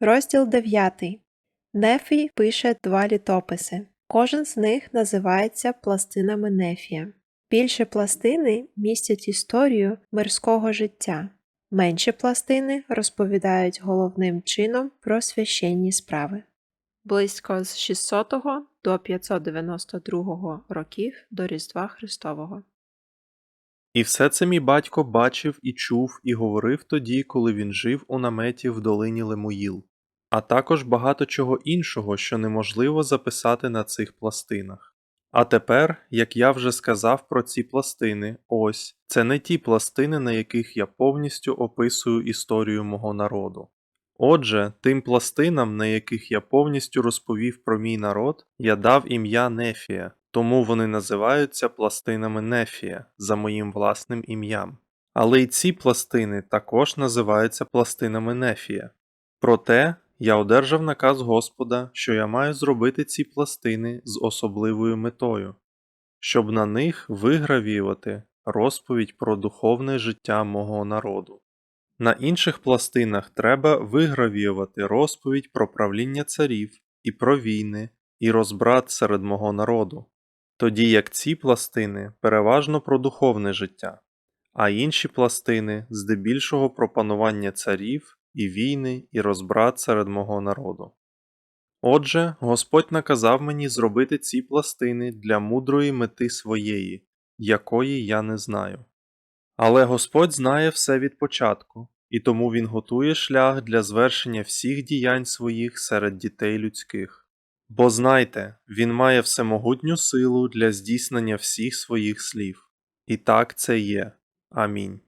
Розділ 9. Нефій пише два літописи. Кожен з них називається пластинами Нефія. Більші пластини містять історію мирського життя. Менші пластини розповідають головним чином про священні справи. Близько з 600 до 592 років до Різдва Христового. І все це мій батько бачив і чув і говорив тоді, коли він жив у наметі в долині Лемуїл, а також багато чого іншого, що неможливо записати на цих пластинах. А тепер, як я вже сказав про ці пластини, ось це не ті пластини, на яких я повністю описую історію мого народу. Отже, тим пластинам, на яких я повністю розповів про мій народ, я дав ім'я Нефія, тому вони називаються пластинами Нефія за моїм власним ім'ям. Але й ці пластини також називаються пластинами Нефія. Проте я одержав наказ Господа, що я маю зробити ці пластини з особливою метою, щоб на них вигравіювати розповідь про духовне життя мого народу. На інших пластинах треба вигравіювати розповідь про правління царів і про війни і розбрат серед мого народу, тоді як ці пластини переважно про духовне життя, а інші пластини здебільшого про панування царів і війни і розбрат серед мого народу. Отже, Господь наказав мені зробити ці пластини для мудрої мети своєї, якої я не знаю. Але Господь знає все від початку, і тому Він готує шлях для звершення всіх діянь своїх серед дітей людських. Бо знайте, Він має всемогутню силу для здійснення всіх своїх слів. І так це є. Амінь.